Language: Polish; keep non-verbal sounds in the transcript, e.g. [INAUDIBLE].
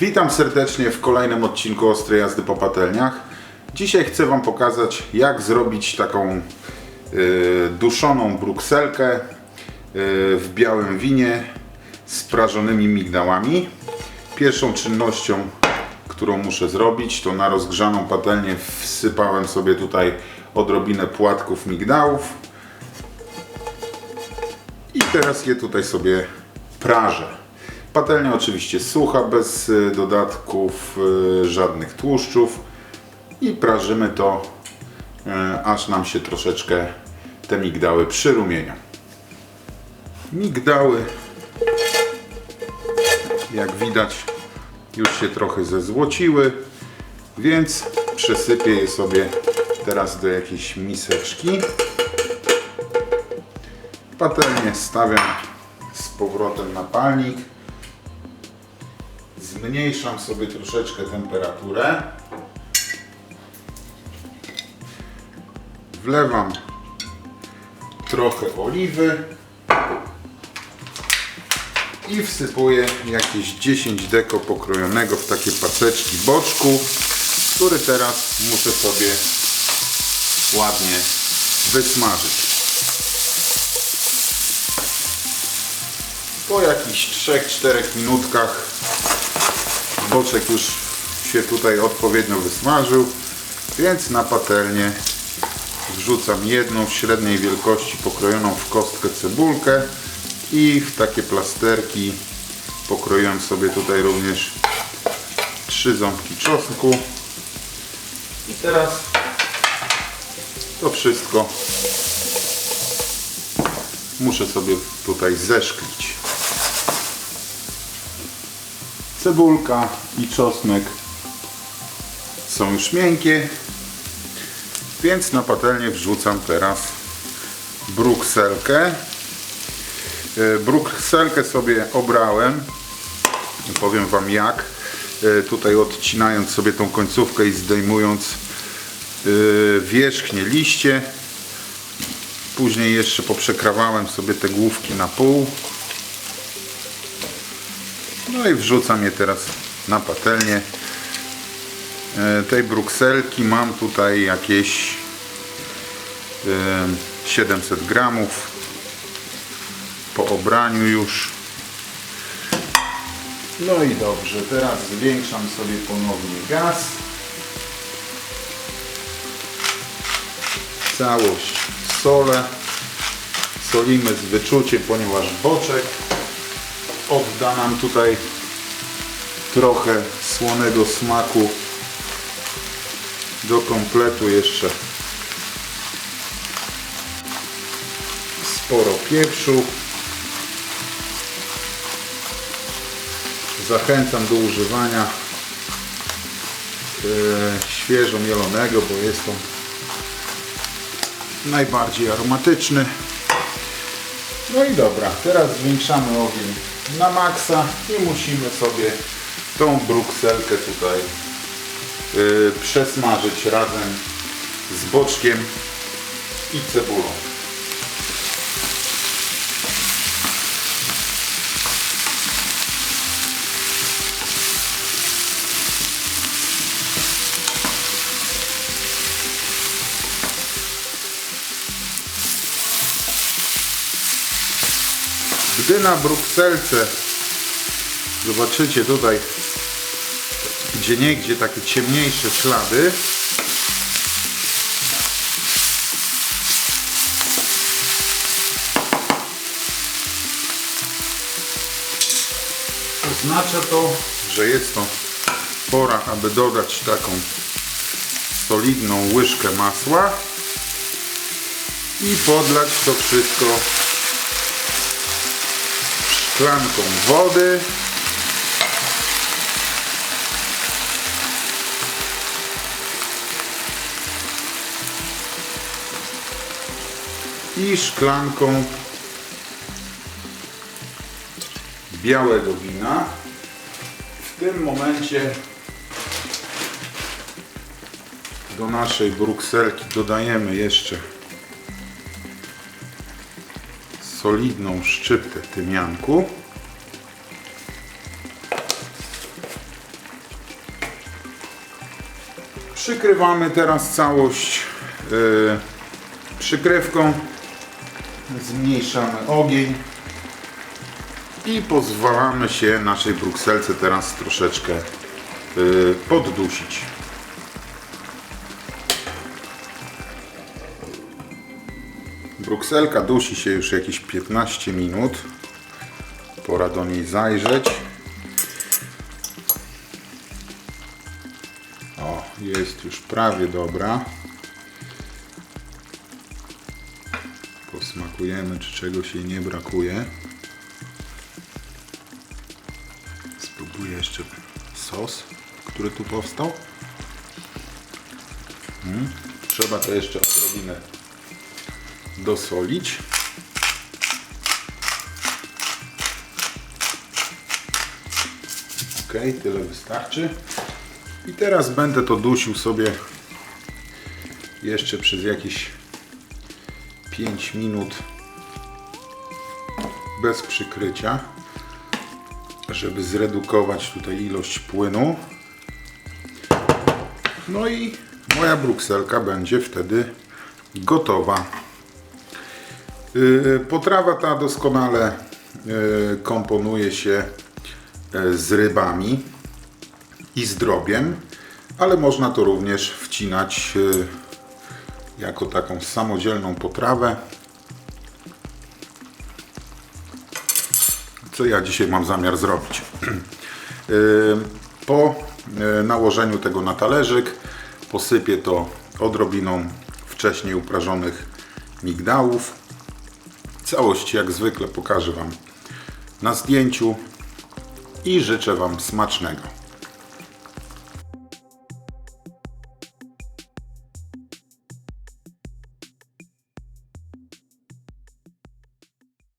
Witam serdecznie w kolejnym odcinku Ostrej Jazdy po patelniach. Dzisiaj chcę Wam pokazać jak zrobić taką y, duszoną brukselkę y, w białym winie z prażonymi migdałami. Pierwszą czynnością, którą muszę zrobić, to na rozgrzaną patelnię wsypałem sobie tutaj odrobinę płatków migdałów i teraz je tutaj sobie prażę. Patelnia oczywiście sucha, bez y, dodatków, y, żadnych tłuszczów i prażymy to, y, aż nam się troszeczkę te migdały przyrumienią. Migdały, jak widać, już się trochę zezłociły, więc przesypię je sobie teraz do jakiejś miseczki. Patelnię stawiam z powrotem na palnik. Zmniejszam sobie troszeczkę temperaturę. Wlewam trochę oliwy i wsypuję jakieś 10 deko pokrojonego w takie paseczki boczku, który teraz muszę sobie ładnie wysmażyć. Po jakichś 3-4 minutkach boczek już się tutaj odpowiednio wysmażył, więc na patelnię wrzucam jedną w średniej wielkości pokrojoną w kostkę cebulkę i w takie plasterki pokroiłem sobie tutaj również trzy ząbki czosnku i teraz to wszystko muszę sobie tutaj zeszklić. Cebulka i czosnek są już miękkie, więc na patelnię wrzucam teraz brukselkę. E, Brukselkę sobie obrałem, powiem Wam jak, E, tutaj odcinając sobie tą końcówkę i zdejmując e, wierzchnie liście. Później jeszcze poprzekrawałem sobie te główki na pół. No i wrzucam je teraz na patelnię. E, Tej brukselki mam tutaj jakieś e, 700 gramów po obraniu już. No i dobrze, teraz zwiększam sobie ponownie gaz. Całość solę. Solimy z wyczuciem, ponieważ boczek odda nam tutaj trochę słonego smaku do kompletu jeszcze. Sporo pieprzu. Zachęcam do używania e, świeżo mielonego, bo jest on najbardziej aromatyczny. No i dobra, teraz zwiększamy ogień na maksa i musimy sobie tą brukselkę tutaj yy, przesmażyć razem z boczkiem i cebulą. Gdy na brukselce. Zobaczycie tutaj gdzie niegdzie takie ciemniejsze ślady. Oznacza to, że jest to pora, aby dodać taką solidną łyżkę masła i podlać to wszystko szklanką wody. I szklanką białego wina. W tym momencie do naszej brukselki dodajemy jeszcze solidną szczyptę tymianku. Przykrywamy teraz całość yy, przykrywką. Zmniejszamy ogień. I pozwalamy się naszej brukselce teraz troszeczkę yy, poddusić. Brukselka dusi się już jakieś 15 minut. Pora do niej zajrzeć. O, jest już prawie dobra. Posmakujemy, czy czegoś jej nie brakuje. Spróbuję jeszcze sos, który tu powstał. Mm, Trzeba to jeszcze odrobinę dosolić. Ok, tyle wystarczy. I teraz będę to dusił sobie jeszcze przez jakieś 5 minut bez przykrycia, żeby zredukować tutaj ilość płynu. No i moja brukselka będzie wtedy gotowa. Yy, Potrawa ta doskonale yy, komponuje się yy, z rybami i z drobiem, ale można to również wcinać jako taką samodzielną potrawę. Co ja dzisiaj mam zamiar zrobić? [CLEARS THROAT] Po nałożeniu tego na talerzyk posypię to odrobiną wcześniej uprażonych migdałów. Całość jak zwykle pokażę Wam na zdjęciu i życzę Wam smacznego.